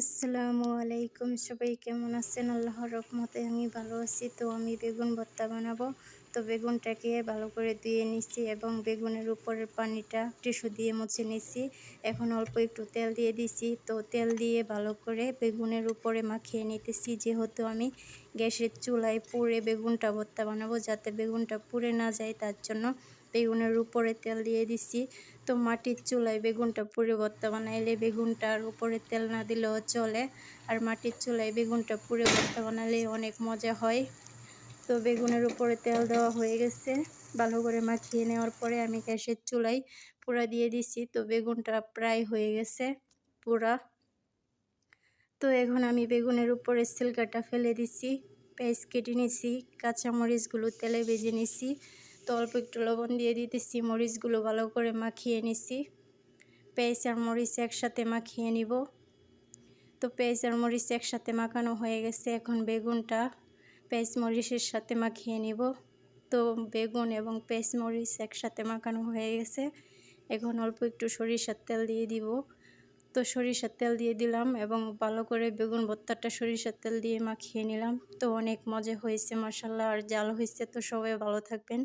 আসসালামু আলাইকুম। সবাই কেমন আছেন? আল্লাহর রহমতে আমি ভালো আছি। তো আমি বেগুন ভর্তা বানাবো। তো বেগুনটাকে ভালো করে ধুয়ে নিচ্ছি এবং বেগুনের উপরের পানিটা টিস্যু দিয়ে মুছে নিচ্ছি। এখন অল্প একটু তেল দিয়ে দিছি তো তেল দিয়ে ভালো করে বেগুনের উপরে মাখিয়ে নিতেছি। যেহেতু আমি গ্যাসের চুলায় পুড়ে বেগুনটা ভর্তা বানাবো, যাতে বেগুনটা পুড়ে না যায়, তার জন্য বেগুনের উপরে তেল দিয়ে দিছি। তো মাটির চুলায় বেগুনটা পুড়ে ভর্তা বানাইলে বেগুনটার উপরে তেল না দিলেও চলে। আর মাটির চুলায় বেগুনটা পুড়ে ভর্তা বানালে অনেক মজা হয়। তো বেগুনের উপরে তেল দেওয়া হয়ে গেছে। ভালো করে মাখিয়ে নেওয়ার পরে আমি গ্যাসের চুলাই পুরা দিয়ে দিছি। তো বেগুনটা প্রায় হয়ে গেছে পুরা। তো এখন আমি বেগুনের উপরে সিলকাটা ফেলে দিছি পেঁয়াজ কেটে নিছি, কাঁচামরিচগুলো তেলে ভেজে নিছি। তো অল্প একটু লবণ দিয়ে দিতেছি, মরিচগুলো ভালো করে মাখিয়ে নিছি। পেঁয়াজ আর মরিচ একসাথে মাখিয়ে নিব। তো পেঁয়াজ আর মরিচ একসাথে মাখানো হয়ে গেছে, এখন বেগুনটা পেঁয়াজ মরিচের সাথে মাখিয়ে নিব। তো বেগুন এবং পেঁয়াজ মরিচ একসাথে মাখানো হয়ে গেছে, এখন অল্প একটু সরিষার তেল দিয়ে দিব। তো সরিষার তেল দিয়ে দিলাম এবং ভালো করে বেগুন ভর্তাটা সরিষার তেল দিয়ে মাখিয়ে নিলাম। তো অনেক মজা হয়েছে মশাল্লা আর জাল হয়েছে, তো সবাই ভালো থাকবেন।